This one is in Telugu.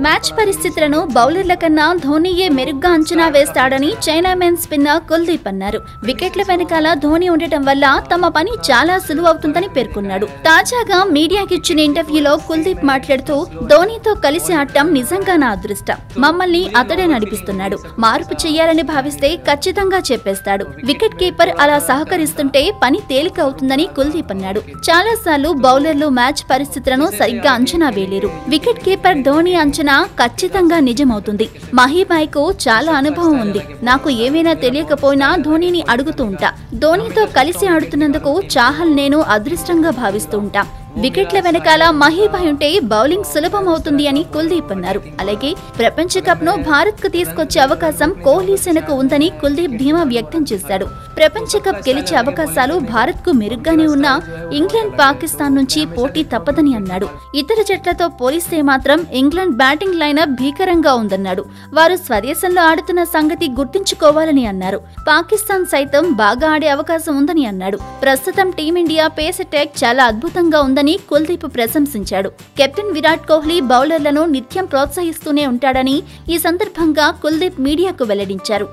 మ్యాచ్ పరిస్థితులను బౌలర్ల కన్నా ధోనీయే మెరుగ్గా అంచనా వేస్తాడని చైనామెన్ స్పిన్నర్ కుల్దీప్ అన్నారు. వికెట్ల వెనకాల ధోని ఉండటం వల్ల తమ పని చాలా సులువవుతుందని పేర్కొన్నాడు. తాజాగా మీడియాకిచ్చిన ఇంటర్వ్యూలో కుల్దీప్ మాట్లాడుతూ ధోనీతో కలిసి ఆడటం నిజంగా నా అదృష్టం. మమ్మల్ని అతడే నడిపిస్తున్నాడు. మార్పు చెయ్యాలని భావిస్తే ఖచ్చితంగా చెప్పేస్తాడు. వికెట్ కీపర్ అలా సహకరిస్తుంటే పని తేలిక అవుతుందని కుల్దీప్ అన్నాడు. చాలా సార్లు బౌలర్లు మ్యాచ్ పరిస్థితులను సరిగ్గా అంచనా వేయలేరు. వికెట్ కీపర్ ధోని అంచనా ఖచ్చితంగా నిజమవుతుంది. మహీబాయ్కు చాలా అనుభవం ఉంది. నాకు ఏమైనా తెలియకపోయినా ధోనిని అడుగుతూ ఉంటా. ధోనితో కలిసి ఆడుతున్నందుకు చాహల్ నేను అదృష్టంగా భావిస్తూ ఉంటా. వికెట్ల వెనకాల మహీబాయ్ ఉంటే బౌలింగ్ సులభం అవుతుంది అని కుల్దీప్ అన్నారు. అలాగే ప్రపంచ కప్ను భారత్కు తీసుకొచ్చే అవకాశం కోహ్లీ సేనకు ఉందని కుల్దీప్ ధీమా వ్యక్తం చేశాడు. ప్రపంచ కప్ గెలిచే అవకాశాలు భారత్కు మెరుగ్గానే ఉన్నా ఇంగ్లాండ్ పాకిస్తాన్ నుంచి పోటీ తప్పదని అన్నాడు. ఇతర జట్లతో పోలిస్తే మాత్రం ఇంగ్లాండ్ బ్యాటింగ్ లైనప్ భీకరంగా ఉందన్నాడు. వారు స్వదేశంలో ఆడుతున్న సంగతి గుర్తుంచుకోవాలని అన్నారు. పాకిస్తాన్ సైతం బాగా ఆడే అవకాశం ఉందని అన్నాడు. ప్రస్తుతం టీమిండియా పేస్ అటాక్ చాలా అద్భుతంగా ఉందని కుల్దీప్ ప్రశంసించాడు. కెప్టెన్ విరాట్ కోహ్లీ బౌలర్లను నిత్యం ప్రోత్సహిస్తూనే ఉంటాడని ఈ సందర్భంగా కుల్దీప్ మీడియాకు వెల్లడించారు.